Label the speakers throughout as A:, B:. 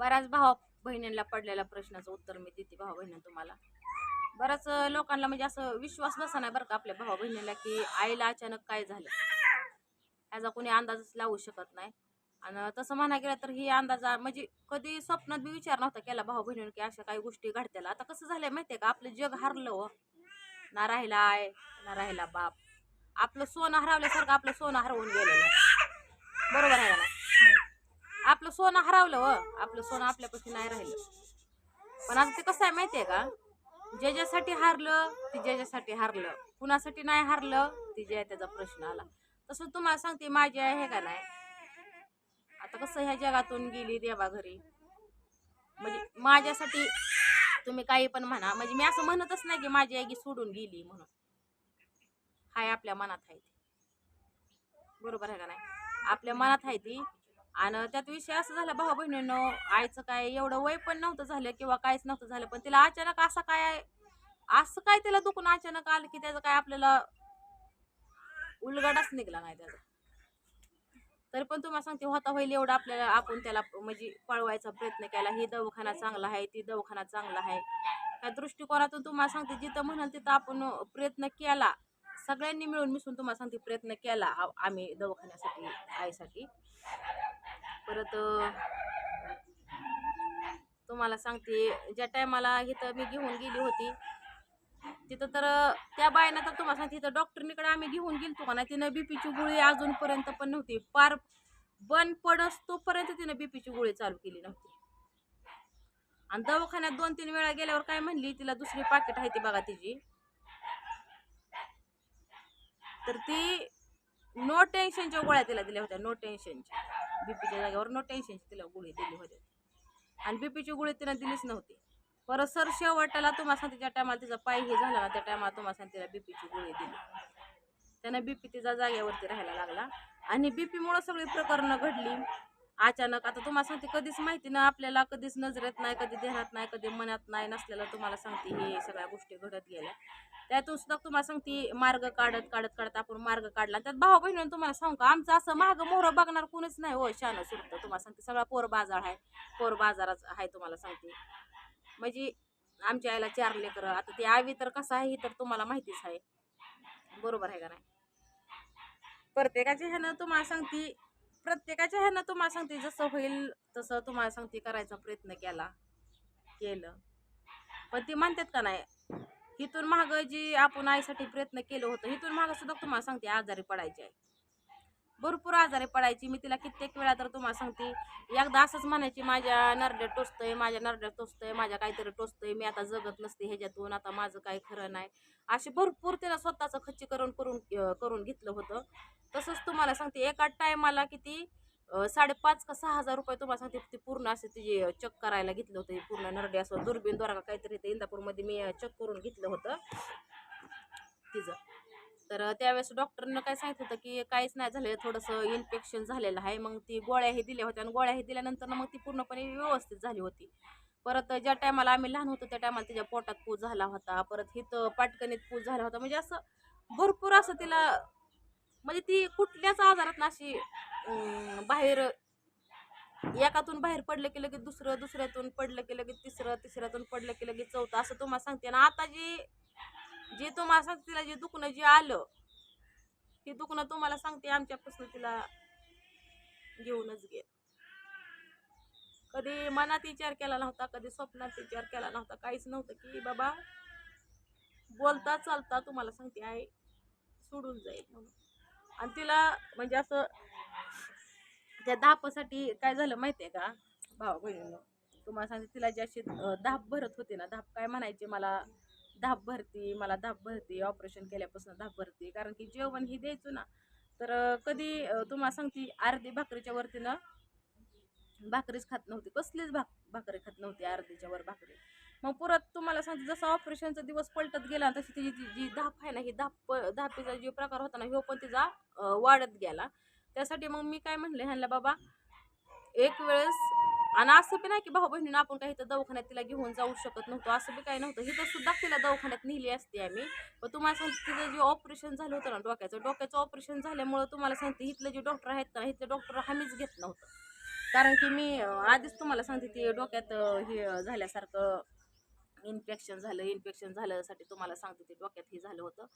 A: बऱ्याच भावा बहिणींना पडलेल्या प्रश्नाचं उत्तर मी देते भाऊ बहिणी तुम्हाला. बऱ्याच लोकांना म्हणजे असं विश्वास नसा नाही बरं का आपल्या भाऊ बहिणीला की आईला अचानक काय झालं? ह्याचा कोणी अंदाजच लावू शकत नाही. आणि तसं म्हणा गेलं तर ही अंदाजा म्हणजे कधी स्वप्नात बी विचार नव्हता केला भाऊ बहिणीने की अशा काही गोष्टी घडत्याला. आता कसं झालंय माहितीये का? आपलं जग हरलं हो. ना राहिला आय ना राहिला बाप. आपलं सोनं हरवल्यासारखं आपलं सोनं हरवून गेलेलं बरोबर आहे ना आपलं सोनं हरवलं व आपलं सोनं आपल्यापाशी नाही राहिलं. पण आता ते कसं आहे माहितीये का? ज्याच्यासाठी हारलं ते ज्याच्यासाठी हारलं. कुणासाठी नाही हारलं ते जे आहे त्याचा प्रश्न आला. तसं तुम्हाला सांगते माझी आहे हे का नाही? आता कसं ह्या जगातून गेली देवा घरी. म्हणजे माझ्यासाठी तुम्ही काही पण म्हणा. म्हणजे मी असं म्हणतच नाही की माझी आई सोडून गेली म्हणून. हाय आपल्या मनात आहे ती. बरोबर आहे का नाही? आपल्या मनात आहे ती. आणि त्यात विषय असं झाला भाऊ बहिणीनं आईचं काय एवढं वय पण नव्हतं झालं किंवा काहीच नव्हतं झालं पण तिला अचानक असं काय असं काय तिला दुखून अचानक आलं की त्याचं काय आपल्याला उलगडाच निघला नाही त्याचा. तरी पण तुम्हाला सांगते होता होईल एवढं आपल्याला आपण त्याला म्हणजे पळवायचा प्रयत्न केला ही दवाखाना चांगला आहे ती दवाखाना चांगला आहे. त्या दृष्टिकोनातून तुम्हाला सांगते जिथं म्हणाल तिथं आपण प्रयत्न केला सगळ्यांनी मिळून मिसळून तुम्हाला सांगते प्रयत्न केला आम्ही दवाखान्यासाठी आईसाठी. परत तुम्हाला सांगते ज्या टायमाला इथं मी घेऊन गेली होती तिथं तर त्या बायनं तर तुम्हाला सांगते तिथं डॉक्टरनीकडे आम्ही घेऊन गेलो का नाही तिनं बीपीची गोळी अजूनपर्यंत पण नव्हती. पार बंद पडस तोपर्यंत तिनं बीपीची गोळी चालू केली नव्हती. आणि दवाखान्यात दोन तीन वेळा गेल्यावर काय म्हणली तिला दुसरी पाकिट आहे ती बघा तिची. तर ती नो टेन्शनच्या गोळ्या तिला दिल्या होत्या नो टेन्शनच्या बीपीच्या जागेवर नो टेन्शनची तिला गोळी दिली होती. आणि बीपीची गोळी तिनं दिलीच नव्हती. परत सर शेवटाला तुम्हाला सांगते ज्या टायमाला तिचा पाय हे झाला ना त्या टायमाला तुम्हाला सांगते तिला बीपीची गोळी दिली. त्यानं बीपी तिचा जागेवरती राहायला लागला. आणि बीपीमुळं सगळी प्रकरणं घडली. अचानक आता तुम्हाला सांगते कधीच माहिती ना आपल्याला कधीच नजरेत नाही कधी देहात नाही कधी मनात नाही नसलेलं तुम्हाला सांगते हे सगळ्या गोष्टी घडत गेल्या. त्यातून सुद्धा तुम्हाला सांगते मार्ग काढत काढत काढत आपण मार्ग काढला. त्यात भाऊ बहिणीनं तुम्हाला सांगू का आमचं असं मागं मोहरं बघणार कोणीच नाही हो शानं सुरत. तुम्हाला सांगते सगळा पोर बाजार आहे पोर बाजारच आहे तुम्हाला सांगते. म्हणजे आमच्या आईला चार लेकरं आता ती आवी तर कसं आहे हे तर तुम्हाला माहितीच आहे. बरोबर आहे का नाही? प्रत्येकाच्या ह्यानं तुम्हाला सांगते प्रत्येकाच्या ह्यानं तुम्हाला सांगते जसं होईल तसं तुम्हाला सांगते करायचा प्रयत्न केला केलं. पण ती म्हणतात का नाही इथून मागं जी आपण आईसाठी प्रयत्न केलं होतं इथून मागं सुद्धा तुम्हाला सांगते आजारी पडायची. आहे भरपूर आजारी पडायची. मी तिला कित्येक वेळा तर तुम्हाला सांगते एकदा असंच म्हणायची माझ्या नरड्यात टोचतंय माझ्या नरड्यात टोचतंय माझ्या काहीतरी टोचतंय मी आता जगत नसते ह्याच्यातून आता माझं काही खरं नाही. असे भरपूर तिला स्वतःचं खच्चीकरण करून करून घेतलं होतं. तसंच तुम्हाला सांगते एका टायमाला किती साडेपाच का सहा हजार रुपये तुम्हाला सांगते ती पूर्ण असे तिचे चेक करायला घेतलं होतं पूर्ण नरडे असं दुर्बीन द्वारा काहीतरी ते इंदापूरमध्ये मी चेक करून घेतलं होतं. तिचं. तर त्यावेळेस डॉक्टरनं काय सांगितलं होतं की काहीच नाही झालं थोडंसं इन्फेक्शन झालेलं आहे. मग ती गोळ्याही दिल्या होत्या आणि गोळ्याही दिल्यानंतर मग ती पूर्णपणे व्यवस्थित झाली होती. परत ज्या टायमाला आम्ही लहान होतो त्या टायमाला तिच्या पोटात पूज झाला होता. परत हिथं पाटकणीत पूज झाला होता. म्हणजे असं भरपूर असं तिला म्हणजे ती कुठल्याच आजारात अशी बाहेर एकातून बाहेर पडलं की लगेच दुसरं दुसऱ्यातून पडलं की लगेच तिसरं तिसऱ्यातून पडलं की लगेच चौथं असं तुम्हाला सांगते. ना आता जी जे तुम्हाला सांगते तिला जे दुखणं जे आलं ते दुखणं तुम्हाला सांगते आमच्यापासून तिला घेऊनच घे. कधी मनात विचार केला नव्हता कधी स्वप्नात विचार केला नव्हता काहीच नव्हतं की बाबा बोलता चालता तुम्हाला सांगते आहे सोडून जाईल म्हणून. आणि तिला म्हणजे असं त्या धापासाठी काय झालं माहितीये का? भाऊ बहिणीनं तुम्हाला सांगते तिला जे अशी धाप भरत होते ना धाप काय म्हणायचे मला? धाप भरती मला धाप भरती ऑपरेशन केल्यापासून धाप भरती. कारण की जेवण ही द्यायचो ना तर कधी तुम्हाला सांगते अर्धी भाकरीच्या वरतीनं भाकरीच खात नव्हती. कसलीच भाक भाकरी खात नव्हती अर्धीच्या वर भाकरी. मग परत तुम्हाला सांगते जसं ऑपरेशनचा दिवस पलटत गेला तशी तिची जी जी धाप आहे ना ही धाप धापीचा जो प्रकार होता ना ह्यो पण तिचा वाढत गेला. त्यासाठी मग मी काय म्हणले ह्यांना बाबा एक वेळेस आणि असं बी नाही की भाऊ बहिणीनं आपण काही तर दवाखान्यात तिला घेऊन जाऊ शकत नव्हतो असं बी काही नव्हतं. हिथं सुद्धा तिला दवाखान्यात नेली असते आम्ही. पण तुम्हाला सांगते तिचं जे ऑपरेशन झालं होतं ना डोक्याचं डोक्याचं ऑपरेशन झाल्यामुळं तुम्हाला सांगते इथलं जे डॉक्टर आहेत ना इथलं डॉक्टर हमीच घेत नव्हतं. कारण की मी आधीच तुम्हाला सांगते ते डोक्यात हे झाल्यासारखं इन्फेक्शन झालं इन्फेक्शन झाल्यासाठी तुम्हाला सांगते ते डोक्यात हे झालं होतं.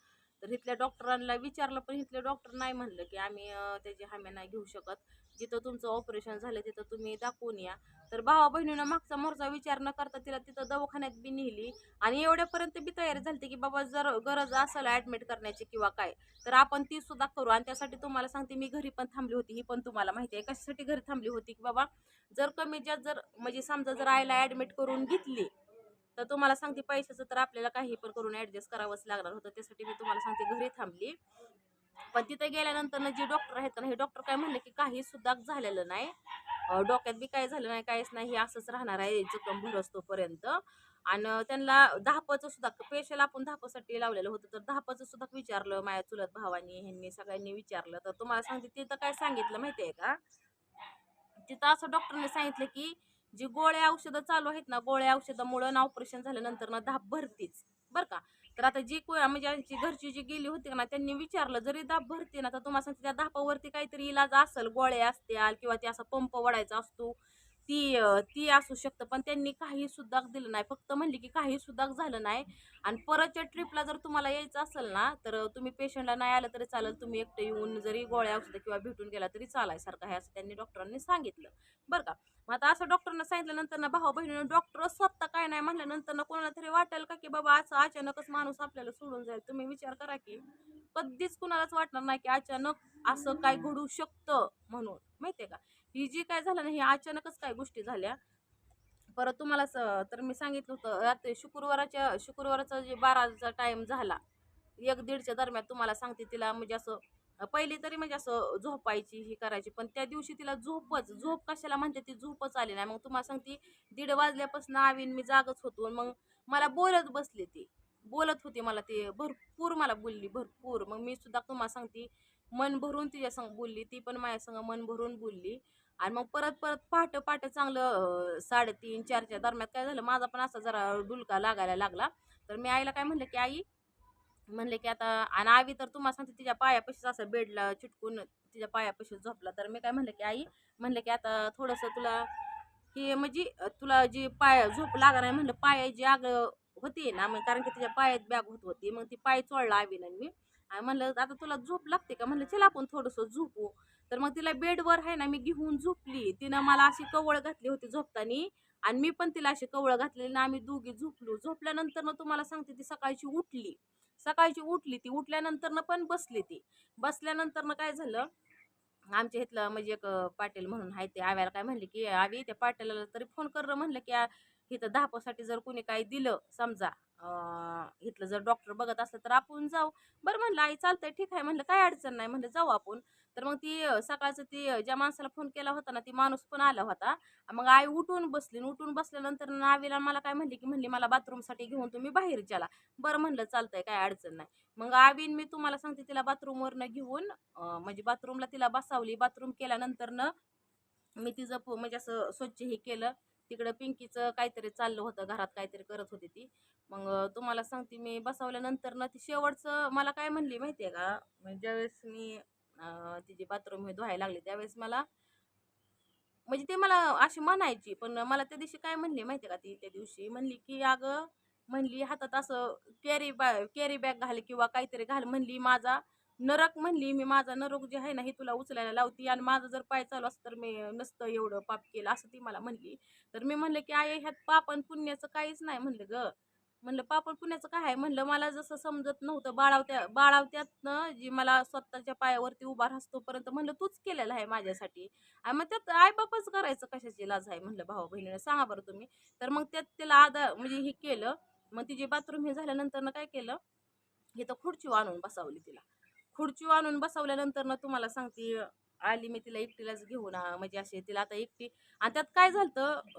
A: तर इथल्या डॉक्टरांना विचारलं पण इथले डॉक्टर नाही म्हणलं की आम्ही त्याची हमी नाही घेऊ शकत. जिथं तुमचं ऑपरेशन झालं तिथं तुम्ही दाखवून या. तर भावा बहिणीनं मागचा मोरचा विचार न करता तिला तिथं दवाखान्यात बी नेली. आणि एवढ्यापर्यंत बी तयारी झाली की बाबा जर गरज असेल ॲडमिट करण्याची किंवा काय तर आपण ती सुद्धा करू. आणि त्यासाठी तुम्हाला सांगते मी घरी पण थांबली होती. ही पण तुम्हाला माहिती आहे. कशासाठी घरी थांबली होती की बाबा जर कमी ज्या जर म्हणजे समजा जर आईला ॲडमिट करून घेतली तर तुम्हाला सांगते पैशाचं तर आपल्याला काही पण करून ॲडजस्ट करावंच लागणार होतं त्यासाठी मी तुम्हाला सांगते घरी थांबली. पण तिथे गेल्यानंतर ना जे डॉक्टर आहेत ना हे डॉक्टर काय म्हणले की काही सुद्धा झालेलं नाही. डोक्यात बी काय झालं नाही काहीच नाही हे असंच राहणार आहे जखम भरसतोपर्यंत. आणि त्यांना दहापचं सुद्धा पेशल आपण धापासाठी लावलेलं होतं तर दहापचं सुद्धा विचारलं माझ्या चुलत भावानी ह्यांनी सगळ्यांनी विचारलं. तर तुम्हाला सांगते तिथं काय सांगितलं माहिती आहे का? तिथं असं डॉक्टरने सांगितलं की जी गोळ्या औषधं चालू आहेत ना गोळ्या औषधामुळं ना ऑपरेशन झाल्यानंतर ना दाब भरतीच. बरं का? तर आता जी को म्हणजे आमची घरची जी गेली होती ना त्यांनी विचारलं जरी दाब भरते ना तर तुम्हाला सांगते त्या दाबावरती काहीतरी इलाज असेल गोळ्या असत्याल किंवा ते असा पंप वडायचा असतो ती ती असू शकतं. पण त्यांनी काही सुद्धा दिलं नाही. फक्त म्हणली की काही सुद्धा झालं नाही. आणि परतच्या ट्रिपला जर तुम्हाला यायचं असेल ना तर तुम्ही पेशंटला नाही आलं तरी चालेल. तुम्ही एकटं येऊन जरी गोळ्या औषधं किंवा भेटून गेला तरी चालायसारखं आहे असं त्यांनी डॉक्टरांनी सांगितलं. बरं का? मग आता असं डॉक्टरनं सांगितल्यानंतर ना भाऊ बहिणीनं डॉक्टर स्वतः काय नाही म्हणल्यानंतर ना कोणाला तरी वाटेल का की बाबा असं अचानकच माणूस आपल्याला सोडून जाईल? तुम्ही विचार करा की. कधीच कुणालाच वाटणार नाही की अचानक असं काय घडू शकतं म्हणून. माहितीये का? ही जी काय झालं ना ही अचानकच काय गोष्टी झाल्या. परत तुम्हाला स- तर मी सांगितलं होतं रात्री शुक्रवाराच्या शुक्रवाराचा जे बाराचा टाईम झाला एक दीडच्या दरम्यान तुम्हाला सांगते तिला म्हणजे असं पहिली तरी म्हणजे असं झोपायची ही करायची पण त्या दिवशी तिला झोपच झोप कशाला म्हणते ती झोपच आली नाही. मग तुम्हाला सांगते दीड वाजल्यापासून आवीन मी जागच होतो मग मला बोलत बसली ती. बोलत होती मला ते भरपूर मला बोलली भरपूर. मग मी सुद्धा तुम्हाला सांगते मन भरून तिच्या संग बोलली ती पण माझ्या संग मन भरून बोलली. आणि मग परत परत पहाटं पहाटं चांगलं साडेतीन चारच्या दरम्यान काय झालं माझा पण असा जरा डुलका लागायला लागला. तर मी आईला काय म्हणलं की आई म्हणले की आता आणि आवी तर तुम्हाला सांगते तिच्या पायापाशीच असं बेडला चिटकून तिच्या पायापाशी झोपला. तर मी काय म्हणलं की आई म्हणलं की आता थोडंसं तुला की म्हणजे तुला जी पाय झोप लागणार नाही म्हणलं जी आग होती ना मग कारण की तिच्या पायात बॅग होत होती मग ती पाय चोळला आवीनं मी. आणि म्हणलं आता तुला झोप लागते का? म्हणलं चला आपण थोडंसं झोपू. तर मग तिला बेडवर आहे ना मी घेऊन झोपली. तिनं मला अशी कवळ घातली होती झोपतानी आणि मी पण तिला अशी कवळ घातलेली ना आम्ही दोघी झोपलो. झोपल्यानंतर ना तुम्हाला सांगते ती सकाळची उठली. सकाळची उठली. ती उठल्यानंतर पण बसली ती. बसल्यानंतर काय झालं आमच्या इथलं म्हणजे एक पाटील म्हणून आहे ते आव्याला काय म्हणले की आवी त्या पाटीलाला तरी फोन कर म्हणलं की इथं धापासाठी जर कोणी काही दिलं समजा इथलं जर डॉक्टर बघत असलं तर आपण जाऊ. बरं म्हणलं आई चालतंय ठीक आहे. म्हणलं काय अडचण नाही. म्हणलं जाऊ आपण. तर मग ती सकाळचं ती ज्या माणसाला फोन केला होता ना ती माणूस पण आला होता. मग आई उठून बसली उठून बसल्यानंतर नावीला मला काय म्हणली की म्हणली मला बाथरूमसाठी घेऊन तुम्ही बाहेर चला. बरं म्हणलं चालतंय काय अडचण नाही. मग आवीन मी तुम्हाला सांगते तिला बाथरूमवरनं घेऊन म्हणजे बाथरूमला तिला बसावली. बाथरूम केल्यानंतर मी तिचं म्हणजे असं स्वच्छ हे केलं. तिकडं पिंकीचं काहीतरी चाललं होतं घरात काहीतरी करत होती ती. मग तुम्हाला सांगते मी बसवल्यानंतर ना ती शेवटचं मला काय म्हणली माहिती आहे का? म्हणजे ज्यावेळेस मी तिची बाथरूम हे धुवायला लागली त्यावेळेस मला म्हणजे ते मला अशी म्हणायची पण मला त्या दिवशी काय म्हणली माहिती आहे का ती? त्या दिवशी म्हणली की अगं म्हणली हातात असं कॅरी बॅ कॅरी बॅग घाल किंवा काहीतरी घाल. म्हणली माझा नरक म्हणली मी माझा नरक जे आहे ना हे तुला उचलायला लावती आणि माझं जर पाय चालू असतं तर मी नसतं एवढं पाप केलं असं ती मला म्हणली. तर मी म्हणलं की आय ह्यात पाप आणि पुण्याचं काहीच नाही. म्हणलं ग. म्हणलं पाप पुण्याचं काय आहे? म्हणलं मला जसं समजत नव्हतं बाळावत्या बाळावत्यातनं जी मला स्वतःच्या पायावरती उभा राहतोपर्यंत म्हणलं तूच केलेलं आहे माझ्यासाठी. आणि मग त्यात आई बापच करायचं कशाची लाज आहे? म्हणलं भाऊ बहिणीला सांगा बरं तुम्ही. तर मग त्यात तिला आधा म्हणजे हे केलं. मग तिचे बाथरूम हे झाल्यानंतर काय केलं? हे तर खुर्ची आणून बसावली तिला. खुर्ची आणून बसवल्यानंतर ना तुम्हाला सांगते आली मी तिला एकटीलाच घेऊन म्हणजे असे तिला आता एकटी. आणि त्यात काय झालं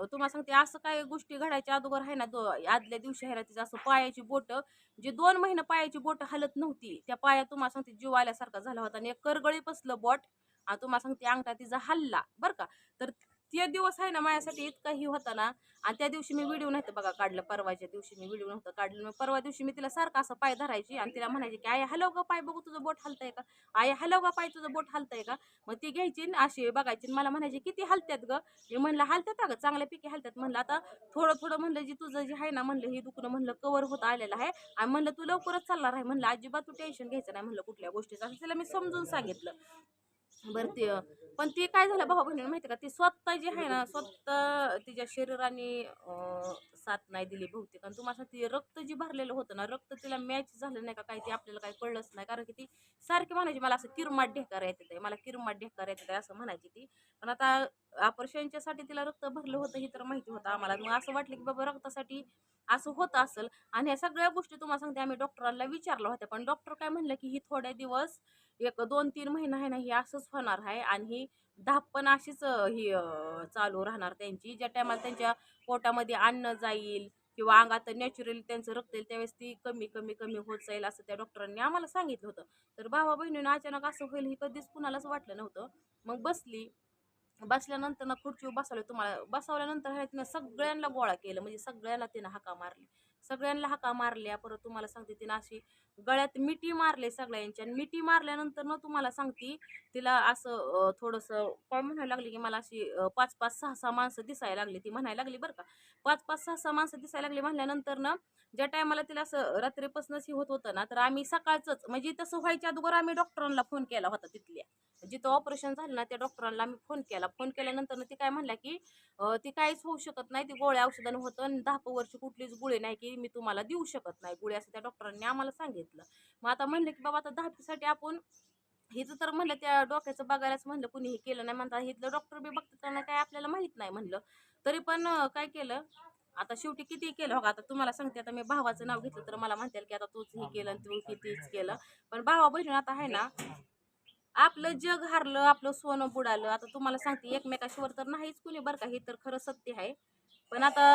A: तुम्हाला सांगते असं काय गोष्टी घडायच्या अगोदर आहे ना दो आदल्या दिवशी आहे ना तिचं असं पायाची बोटं जे दोन महिने पायाची बोटं हलत नव्हती त्या पाया तुम्हाला सांगते जीव आल्यासारखा झाला होता. आणि एक करगळी बसलं बोट आणि तुम्हाला सांगते अंगठा तिचा हल्ला बरं का? तर ते दिवस आहे ना माझ्यासाठी इतकाही होता ना. आणि त्या दिवशी मी व्हिडिओ नव्हतं बघा काढलं परवाच्या दिवशी मी व्हिडिओ नव्हतं काढलं. परवा दिवशी मी तिला सारखा असं पाय धरायची आणि तिला म्हणायची की आई हलव का पाय बघू तुझं बोट हलतंय का? आई हलव का पाय तुझं बोट हलतंय का? मग ती घ्यायची अशी बघायची आणि मला म्हणायची किती हलत्यात ग? मी म्हणलं हलत्यात अगं चांगल्यापैकी हलत्यात. म्हणलं आता थोडं थोडं म्हणलं जी तुझं जे आहे ना म्हणलं हे दुखणं म्हणलं कवर होत आलेलं आहे आणि म्हणलं तू लवकरच चालणार आहे. म्हणलं अजिबात तू टेन्शन घ्यायचं नाही. म्हणलं कुठल्या गोष्टीचं? असं तिला मी समजून सांगितलं. बरं ते पण ती काय झालं भाऊ बहिणीला माहिती का? ती स्वतः जी आहे ना स्वतः तिच्या शरीराने साथ नाही दिली बहुतेक. आणि तुम्हाला ती रक्त जी भरलेलं होतं ना रक्त तिला मॅच झालं नाही का काय ते आपल्याला काही कळलंच नाही. कारण की ती सारखी म्हणायची मला असं किरमाट ढेकार येते ते मला किरमाट ढेकार येते असं म्हणायची ती. पण आता ऑपरेशनच्यासाठी तिला रक्त भरलं होतं हे तर माहिती होतं आम्हाला. मग असं वाटलं की बाबा रक्तासाठी असं होतं असेल. आणि ह्या सगळ्या गोष्टी तुम्हाला सांगते आम्ही डॉक्टरांना विचारलं होतं पण डॉक्टर काय म्हणलं की ही थोड्या दिवस एक दोन तीन महिना आहे ना ही असंच होणार आहे आणि ही धापण अशीच ही चालू राहणार त्यांची. ज्या टायमाला त्यांच्या पोटामध्ये अन्न जाईल किंवा अंगात नॅचरली त्यांचं रक्त येईल त्यावेळेस ती कमी कमी कमी होत जाईल असं त्या डॉक्टरांनी आम्हाला सांगितलं होतं. तर भावा बहिणीनं अचानक असं होईल हे कधीच कुणालाच वाटलं नव्हतं. मग बसली. बसल्यानंतर ना खुर्चीवर बसवलं तुम्हाला बसवल्यानंतर तिनं सगळ्यांना गोळा केलं. म्हणजे सगळ्यांना तिनं हाका मारली. सगळ्यांना हाका मारल्या परत तुम्हाला सांगते तिनं अशी गळ्यात मिठी मारले सगळ्यांच्या आणि मिठी मारल्यानंतर ना तुम्हाला सांगते तिला असं थोडंसं काय म्हणायला लागली की मला अशी पाच पाच सहा सहा माणसं दिसायला लागली. ती म्हणायला लागली बरं का पाच पाच सहा सहा माणसं दिसायला लागली म्हणल्यानंतर ना ज्या टायमाला तिला असं रात्रीपासूनच हे होत होतं ना तर आम्ही सकाळचंच म्हणजे तसं व्हायच्या अगोदर आम्ही डॉक्टरांना फोन केला होता तिथल्या. म्हणजे जिथं ऑपरेशन झालं ना त्या डॉक्टरांना आम्ही फोन केला. फोन केल्यानंतर ती काय म्हणल्या की ती काहीच होऊ शकत नाही ती गोळ्या औषधानं होतं आणि दहा वर्ष कुठलीच गोळी नाही की मी तुम्हाला देऊ शकत नाही. गोळी असं त्या डॉक्टरांनी आम्हाला सांगितलं. मग आता म्हणलं की बाबा आता दहावीसाठी आपण हिचं तर म्हणलं त्या डोक्याचं बघायलाच म्हणलं कुणी हे केलं नाही म्हणता हिथलं डॉक्टर बी बघतात त्यांना काय आपल्याला माहीत नाही म्हणलं. तरी पण काय केलं? आता शेवटी किती केलं? हो आता तुम्हाला सांगते आता मी भावाचं नाव घेतलं तर मला म्हणते की आता तूच हे केलं आणि तू कितीच केलं. पण भावा बहिणी आता आहे ना आपलं जग हारलं आपलं सोनं बुडालं. आता तुम्हाला सांगते एकमेकाशिवर तर नाहीच कुणी बरं का हे तर खरं सत्य आहे. पण आता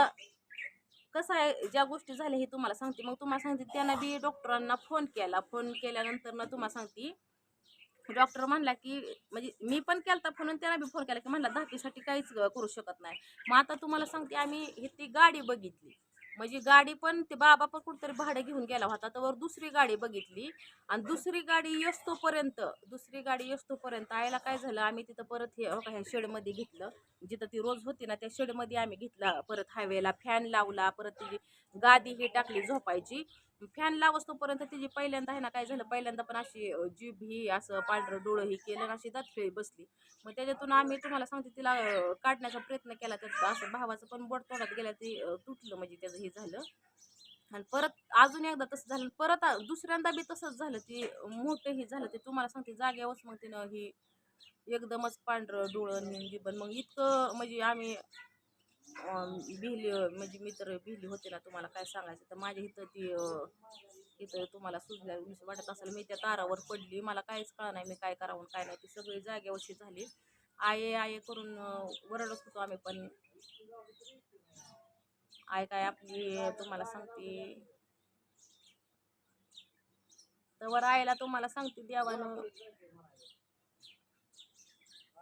A: कसं आहे ज्या गोष्टी झाल्या हे तुम्हाला सांगते. मग तुम्हाला सांगते त्यांना बी डॉक्टरांना फोन केला. फोन केल्यानंतर ना तुम्हाला सांगते डॉक्टर म्हणला की म्हणजे मी पण केलता फोन आणि त्यांना बी फोन केला की म्हणला दहावीसाठी काहीच करू शकत नाही. मग आता तुम्हाला सांगते आम्ही ही ती गाडी बघितली. म्हणजे गाडी पण ते बाबा पण कुठेतरी भाडं घेऊन गेला होता. तर दुसरी गाडी बघितली आणि दुसरी गाडी येस्तोपर्यंत दुसरी गाडी येस्तोपर्यंत आयला काय झालं आम्ही तिथं परत हे ह्या शेडमध्ये घेतलं. जिथं ती रोज होती ना त्या शेडमध्ये आम्ही घेतला परत हायवेला फॅन लावला परत तिची गादी हे टाकली झोपायची. फॅन लावचतोपर्यंत तिची पहिल्यांदा आहे ना काय झालं पहिल्यांदा पण अशी जीभ ही असं पांढरं डोळं ही केलं आणि अशी दातखिळी बसली. मग त्याच्यातून आम्ही तुम्हाला सांगते तिला काढण्याचा प्रयत्न केला तर असं भावाचं पण बोट तोंडात गेल्या ते तुटलं म्हणजे त्याचं हे झालं. आणि परत अजून एकदा तसं झालं परत दुसऱ्यांदा बी तसंच झालं ते मोठं हे झालं ते तुम्हाला सांगते जाग्यावरच मग तिनं ही एकदमच पांढरं डोळं जीवन मग इतकं म्हणजे आम्ही भिली म्हणजे मी तर भिली होते ना तुम्हाला काय सांगायचं? तर माझ्या इथं ती इथं तुम्हाला सुजल्या वाटत असेल मी त्या तारावर पडली. मला काहीच कळलं नाही मी काय करावं काय नाही. ती सगळी जागेवरची झाली. आये आये करून वरडत होतो आम्ही पण आय काय आपली तुम्हाला सांगते. तर वर आईला तुम्हाला सांगते देवानं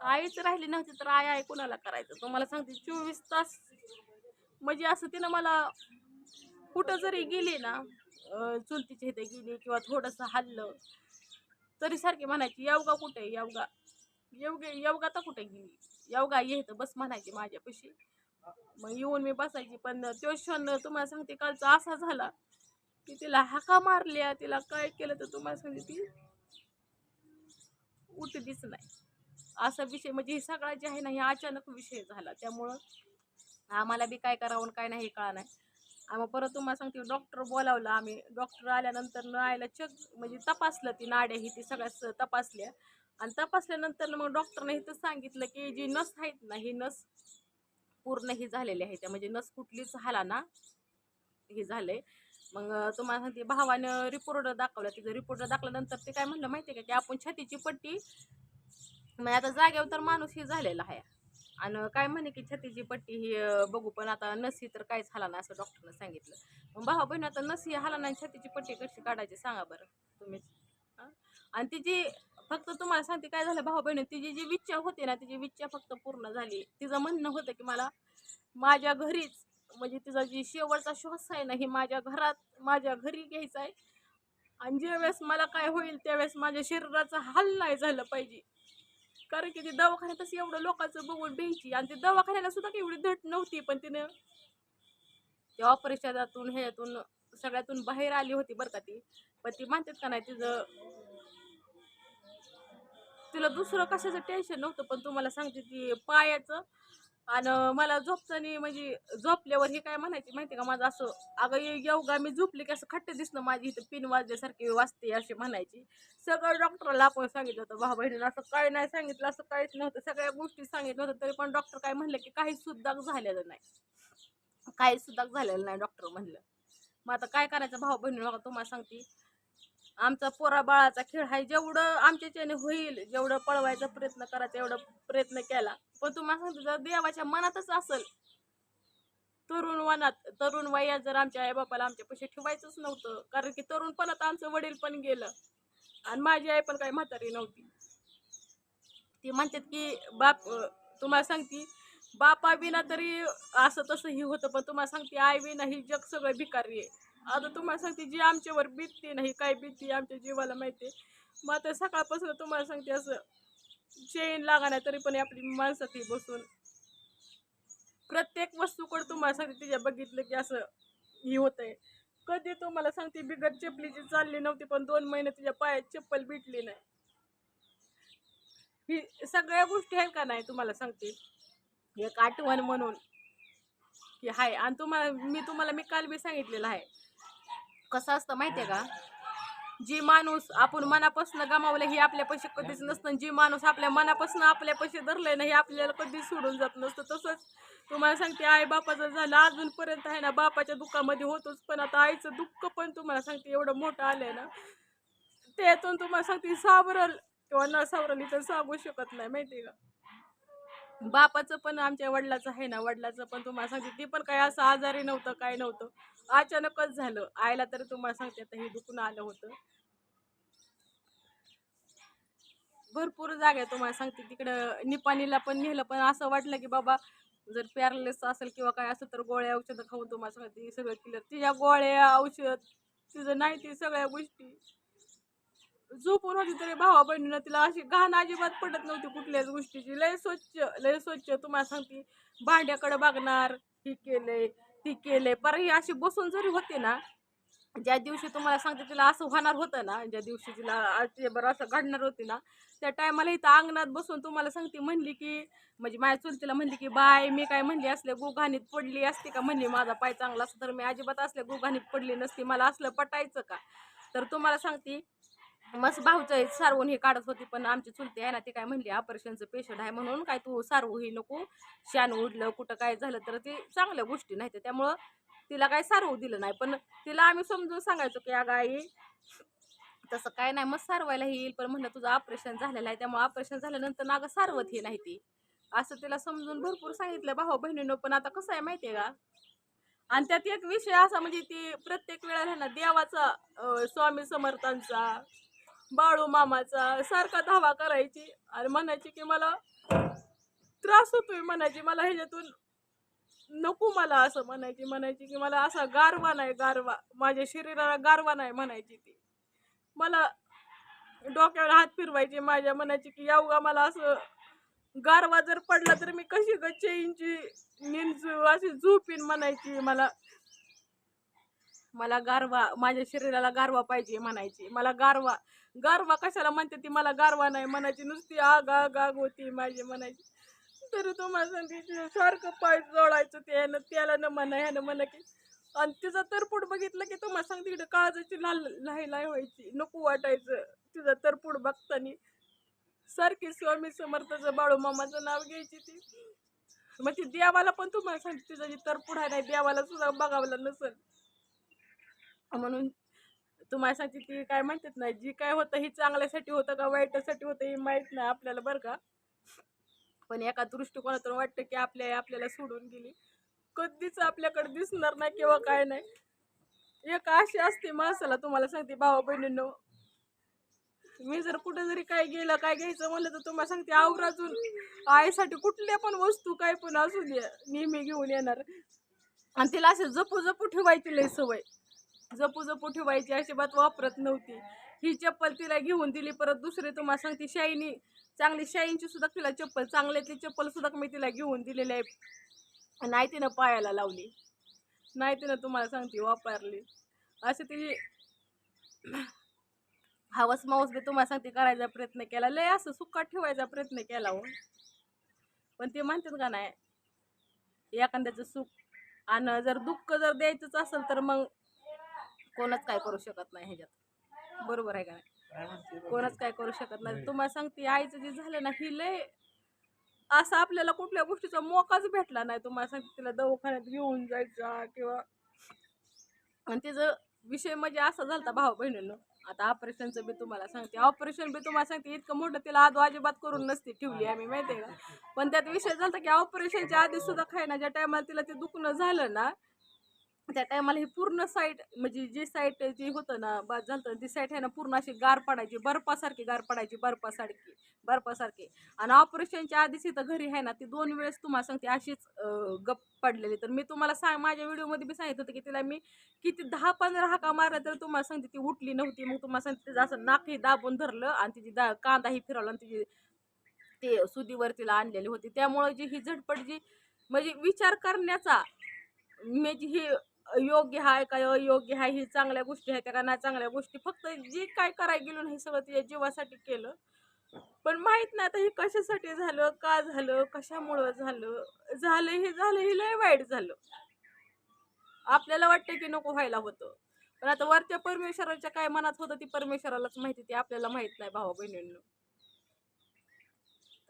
A: आईच राहिली नव्हती तर आई आई कुणाला करायचं? तुम्हाला सांगते चोवीस तास. म्हणजे असं तिनं मला कुठं जरी गेली ना चुलतीच्या इथे गेली किंवा थोडंसं हल्लं तरी सारखी म्हणायची येवगा कुठे? येवगा. येवगे येवगा तर कुठे गेली? येवगा येतं बस म्हणायची माझ्यापाशी. मग येऊन मी बसायची पण तो क्षण तुम्हाला सांगते कालचा असा झाला की तिला हाका मारल्या तिला काय केलं तर तुम्हाला सांगते ती उठलीच नाही. असा विषय म्हणजे हे सगळा जे आहे ना हे अचानक विषय झाला. त्यामुळं आम्हाला बी काय करावं आणि काय नाही हे कळा नाही आम्ही परत तुम्हाला सांगते डॉक्टर बोलावलं आम्ही. डॉक्टर आल्यानंतर न आयला चेक म्हणजे तपासलं ती नाड्या ही ती सगळ्याच तपासल्या. आणि तपासल्यानंतर मग डॉक्टरने इथं सांगितलं की जी नस आहेत ना ही नस पूर्ण ही झालेली आहे. त्या म्हणजे नस कुठलीच हाला ना हे झालंय. मग तुम्हाला सांगते भावानं रिपोर्ट दाखवला. तिथं रिपोर्ट दाखवल्यानंतर ते काय म्हणलं माहिती आहे का की आपण छातीची पट्टी मग आता जागेवर तर माणूस ही झालेला आहे. आणि काय म्हणे की छातीची पट्टी ही बघू पण आता नसी तर काहीच हाला नाही असं डॉक्टरनं सांगितलं. मग भावा बहिणी आता नसी हाला नाही छातीची पट्टी कशी काढायची सांगा बरं तुम्हीच हां? आणि तिची फक्त तुम्हाला सांगते काय झालं भाऊ बहिणी तिची जी विच्छा होती ना तिची विच्छा फक्त पूर्ण झाली तिचं म्हणणं होतं की मला माझ्या घरीच म्हणजे तिचा जी शेवटचा श्वास आहे ना ही माझ्या घरात माझ्या घरी घ्यायचा आहे. आणि ज्यावेळेस मला काय होईल त्यावेळेस माझ्या शरीराचा हाल नाही झालं पाहिजे. कारण की ती दवाखान्यातच एवढं लोकांचं बघून भ्यायची आणि ती दवाखान्याला सुद्धा काही एवढी धट नव्हती पण तिनं त्या ऑपरेशनातून ह्यातून सगळ्यातून बाहेर आली होती बरं का ती. पण ती म्हणतात का नाही तिचं तिला दुसरं कशाचं टेन्शन नव्हतं पण तुम्हाला सांगते ती पायाचं आणि मला झोपताना म्हणजे झोपल्यावर हे काय म्हणायची माहिती का? माझं असं अगं योगा मी झोपले की असं खट्ट दिसणं माझी इथं पिन वाजल्यासारखी वाजते अशी म्हणायची. सगळं डॉक्टरला आपण सांगितलं होतं भाऊ बहिणीला असं काय नाही सांगितलं असं काहीच नव्हतं सगळ्या गोष्टी सांगितलं होतं तरी पण डॉक्टर काय म्हणलं की काही सुद्धा झालेलं नाही. काही सुद्धा झालेलं नाही डॉक्टर म्हणलं. मग आता काय करायचं? भाऊ बहिणी बघा तुम्हाला सांगते. आमचा पोरा बाळाचा खेळ आहे जेवढं आमच्याच्याने होईल जेवढं पळवायचा प्रयत्न करायचा एवढं प्रयत्न केला. पण तुम्हाला सांगते जर देवाच्या मनातच असेल तरुण वनात तरुण वयात जर आमच्या आईबापाला आमच्या पैसे ठेवायचंच नव्हतं कारण की तरुणपणात आमचं वडील पण गेलं. आणि माझी आई पण काही म्हातारी नव्हती. ती म्हणतात की बाप तुम्हाला सांगते बापा बिना तरी असं तसं ही होतं पण तुम्हाला सांगते आई विना ही जग सगळं भिकारी आहे. आता तुम्हाला सांगते जी आमच्यावर बीतते नाही काय बीतते आमच्या जीवाला माहिती आहे. मग आता सकाळपासून तुम्हाला सांगते असं चेन लागा नाही तरी पण आपली माणसात बसून. प्रत्येक वस्तूकडे तुम्हाला सांगते तिच्या बघितलं की असं हे होतंय. कधी तुम्हाला सांगते बिगर चपलीची चालली नव्हती पण दोन महिने तिच्या पायात चप्पल भेटली नाही. ही सगळ्या गोष्टी आहेत का नाही तुम्हाला सांगते? एक आठवण म्हणून. की हाय आणि तुम्हाला मी तुम्हाला मी काल बी सांगितलेलं आहे. कसं असतं माहितीये का? जी माणूस आपण मनापासून गमावलं हे आपल्यापाशी पैसे कधीच नसतं. जी माणूस आपल्या मनापासून आपल्यापाशी पैसे धरले ना हे आपल्याला कधीच सोडून जात नसतं. तसंच तुम्हाला सांगते आई बापाचं झालं अजूनपर्यंत आहे ना बापाच्या दुःखामध्ये होतोच. पण आता आईचं दुःख पण तुम्हाला सांगते एवढं मोठं आलंय ना त्यातून तुम्हाला सांगते सावरल किंवा न सावरल इथं सांगू शकत नाही माहिती का? बापाचं पण आमच्या वडिलाचं आहे ना वडिलाचं पण तुम्हाला सांगते ते पण काय असं आजारी नव्हतं काय नव्हतं. अचानकच झालं. आईला तरी तुम्हाला सांगते आता हे दुखून आलं होतं. भरपूर जागा आहे तुम्हाला सांगते. तिकडं निपाणीला पण नेलं पण असं वाटलं की बाबा जर पॅरलेस असेल किंवा काय असेल तर गोळ्या औषधं खाऊन तुम्हाला सांगते हे सगळं क्लिअर तिच्या गोळ्या औषध तिचं नाही ती सगळ्या गोष्टी. झोपून होती तरी भावा बहिणीनं तिला अशी घाण अजिबात पडत नव्हती कुठल्याच गोष्टीची. लय स्वच्छ लय स्वच्छ तुम्हाला सांगते. भांड्याकडे बघणार हे केलंय. ती केले पर ही अशी बसून जरी होते ना ज्या दिवशी तुम्हाला सांगते तिला असं होणार होतं ना ज्या दिवशी तिला बरं असं घडणार होती ना त्या टायमाला इथं अंगणात बसून तुम्हाला सांगते म्हणली की म्हणजे माझ्या चुलतीला म्हणली की बाय मी काय म्हणली असले गुघाणीत पडली असते का? म्हणली माझा पाय चांगला असं तर मी अजिबात असले गुघाणीत पडली नसती मला असलं पटायचं का? तर तुम्हाला सांगते मस्त भाऊचं सारवून हे काढत होती पण आमची चुलती आहे ना ती काय म्हणली ऑपरेशनचं पेशंट आहे म्हणून काय तू सारवू ही नको शान उडलं कुठं काय झालं तर ते चांगल्या गोष्टी नाही तर त्यामुळं तिला काय सारवू दिलं नाही पण तिला आम्ही समजून सांगायचो की अगं आई तसं काय नाही मग सारवायला येईल पण म्हणलं तुझं ऑपरेशन झालेलं आहे त्यामुळे ऑपरेशन झाल्यानंतर ना अगं सारवत ही नाही ती. असं तिला समजून भरपूर सांगितलं भाऊ बहिणीनं पण आता कसं आहे माहिती आहे का? आणि त्यात एक विषय असा म्हणजे ती प्रत्येक वेळेला ना देवाचा स्वामी समर्थांचा बाळू मामाचा सारखा धावा करायची आणि म्हणायची की मला त्रास होतोय म्हणायची मला ह्याच्यातून नको मला असं म्हणायची म्हणायची की मला असा गारवा नाही गारवा माझ्या शरीराला गारवा नाही म्हणायची ती. मला डोक्यावर हात फिरवायची माझ्या म्हणायची की यावगा मला असं गारवा जर पडला तर मी कशी ग इंची निंजू अशी झोपीन म्हणायची मला मला गारवा माझ्या शरीराला गारवा पाहिजे म्हणायची. मला गारवा गारवा कशाला म्हणते ती? मला गारवा नाही म्हणायची. नुसती आग आग आग होती माझी म्हणायची. तरी तुम्हाला सांगते सारखं पाय जोडायचं ते ह्यानं त्याला न म्हणा ह्यानं म्हणा की आणि तिचा तरपूड बघितलं की तुम्हाला सांगते इकडे काळजाची लाल लाही लाही व्हायची. नको वाटायचं. तिचा तरपूड बघताना सारखी स्वामी समर्थाचं बाळू मामाचं नाव घ्यायची ती. मग ती देवाला पण तुम्हाला सांगते तिचा जी तरपूड आहे नाही देवाला सुद्धा बघावलं नसेल. म्हणून तुम्हाला सांगते ती काय म्हणतात नाही जी काय होतं ही चांगल्यासाठी होतं का वाईटासाठी होतं हे माहीत नाही आपल्याला बरं का. पण एका दृष्टिकोनातून वाटतं की आपल्या आपल्याला सोडून गेली. कधीच आपल्याकडे दिसणार नाही किंवा काय नाही. एक अशी असते माणसाला तुम्हाला सांगते भावा बहिणींनो.
B: मी जर कुठे जरी काय गेलं काय घ्यायचं म्हणलं तर तुम्हाला सांगते आवराजून आईसाठी कुठल्या पण वस्तू काय पण असू दे नेहमी घेऊन येणार. आणि तिला असे जपू जपू ठेवायची लय सवय. जपू जपू ठेवायची अजिबात वापरत नव्हती. ही चप्पल तिला घेऊन दिली परत दुसरी तुम्हाला सांगते शाईनी चांगली शाईनची सुद्धा तिला चप्पल चांगल्यातली चप्पल सुद्धा मी तिला घेऊन दिलेली आहे नाही तिनं पायाला लावली. नाही तिनं तुम्हाला सांगते वापरली. असे तिची हवस मावस बी तुम्हाला सांगते करायचा प्रयत्न केला. लय असं सुखात ठेवायचा प्रयत्न केला हो. पण ते म्हणतात का नाही एखाद्याचं सुख आणि जर दुःख जर द्यायचंच असेल तर मग कोणच काय करू शकत नाही ह्याच्यात. बरोबर आहे का नाही? कोणच काय करू शकत नाही. तुम्हाला सांगते आईचं जे झालं ना ही लय असं आपल्याला कुठल्या गोष्टीचा मोकाच भेटला नाही. तुम्हाला सांगते तिला दवाखान्यात घेऊन जायचा किंवा आणि त्याचं विषय म्हणजे असा झालता भाऊ बहिणीनं. आता ऑपरेशनचं बी तुम्हाला सांगते. ऑपरेशन बी तुम्हाला सांगते इतकं मोठं तिला आदो अजिबात करून नसते ठेवली आम्ही माहिती आहे का? पण त्यात विषय झाला की ऑपरेशनच्या आधी सुद्धा खाय ना ज्या टायमाला तिला ते दुखणं झालं ना त्या टायमाला ही पूर्ण साईड म्हणजे जी साईड जे होतं ना बाद झालं ती साईड आहे ना पूर्ण अशी गार पडायची बर्फासारखी गार पडायची बर्फासारखी बर्फासारखी. आणि ऑपरेशनच्या आधीच इथं घरी आहे ना ती दोन वेळेस तुम्हाला सांगते अशीच गप पडलेली. तर मी तुम्हाला सांग माझ्या व्हिडिओमध्ये बी सांगितलं होतं की तिला मी किती दहा पंधरा हाका मारल्या तर तुम्हाला सांगते ती उठली नव्हती. मग तुम्हाला सांगते तिचं असं नाकही दाबून धरलं आणि तिची दा कांदाही फिरवला आणि तिची ते सुदीवर तिला आणलेली होती. त्यामुळे जी ही झटपट जी म्हणजे विचार करण्याचा म्हणजे हे योग्य आहे काय अयोग्य आहे ही चांगल्या गोष्टी आहेत का नाही चांगल्या गोष्टी. फक्त जी काय करायला गेलो नाही सगळं तिच्या जीवासाठी केलं. पण माहीत नाही आता हे कशासाठी झालं का झालं कशामुळं झालं. झालं हे झालं हे लय वाईट झालं. आपल्याला वाटतं की नको व्हायला होतं. पण आता वरच्या परमेश्वराच्या काय मनात होतं ती परमेश्वरालाच माहिती ती आपल्याला माहीत नाही भावा बहिणींना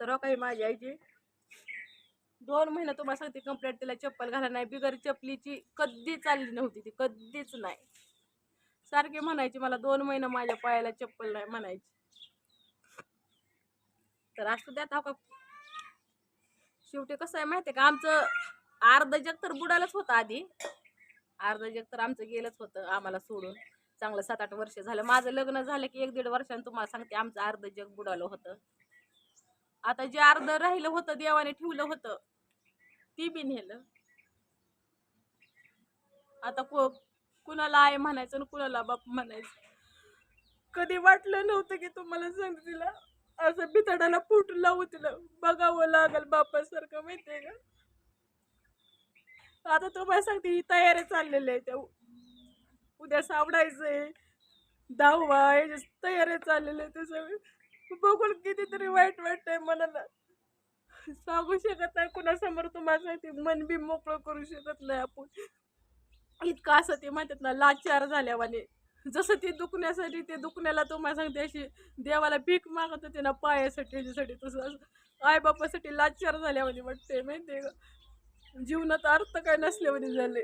B: तर हो काही माझी आईची दोन महिने तुम्हाला सांगते कंप्लेंट तिला चप्पल घाला नाही. बिगर चपलीची कधी चालली नव्हती ती कधीच नाही. सारखी म्हणायची मला दोन महिने माझ्या पायाला चप्पल नाही म्हणायची. तर असं द्या हो का. शेवटी कसं आहे माहिती आहे का आमचं अर्ध जग तर बुडालच होतं आधी. अर्ध जग तर आमचं गेलंच होतं आम्हाला सोडून. चांगलं सात आठ वर्ष झालं. माझं लग्न झालं की एक दीड वर्षानं तुम्हाला सांगते आमचं अर्ध जग बुडालं होतं. आता जे अर्ध राहिलं होतं देवाने ठेवलं होतं ती बी नेलं. आता को कुणाला आई म्हणायचं आणि कुणाला बाप म्हणायचं. कधी वाटलं नव्हतं की तुम्हाला सांगते तिला असं बितडाला फुट लावू तिला बघावं लागल बापासारखं माहितीये का? आता तुम्हाला सांगते ही तयारी चाललेली आहे त्या उद्या सावडायचंय. दहावा याच्या तयारी चाललेली आहे ते सगळं बघून कितीतरी वाईट वाटतंय मनाला. सांगू शकत नाही. कुणासमोर तुम्हाला सांगते मन बी मोकळं करू शकत नाही आपण. इतकं असं ते म्हणतात ना लाचार झाल्यावाने. जसं ते दुखण्यासाठी ते दुखण्याला तुम्हाला सांगते अशी देवाला भीक मागत होते ना पायासाठी ह्याच्यासाठी तसं असं. आईबापासाठी लाचार झाल्यावाने वाटते माहिती का? जीवनात अर्थ काय नसल्यावाने झाले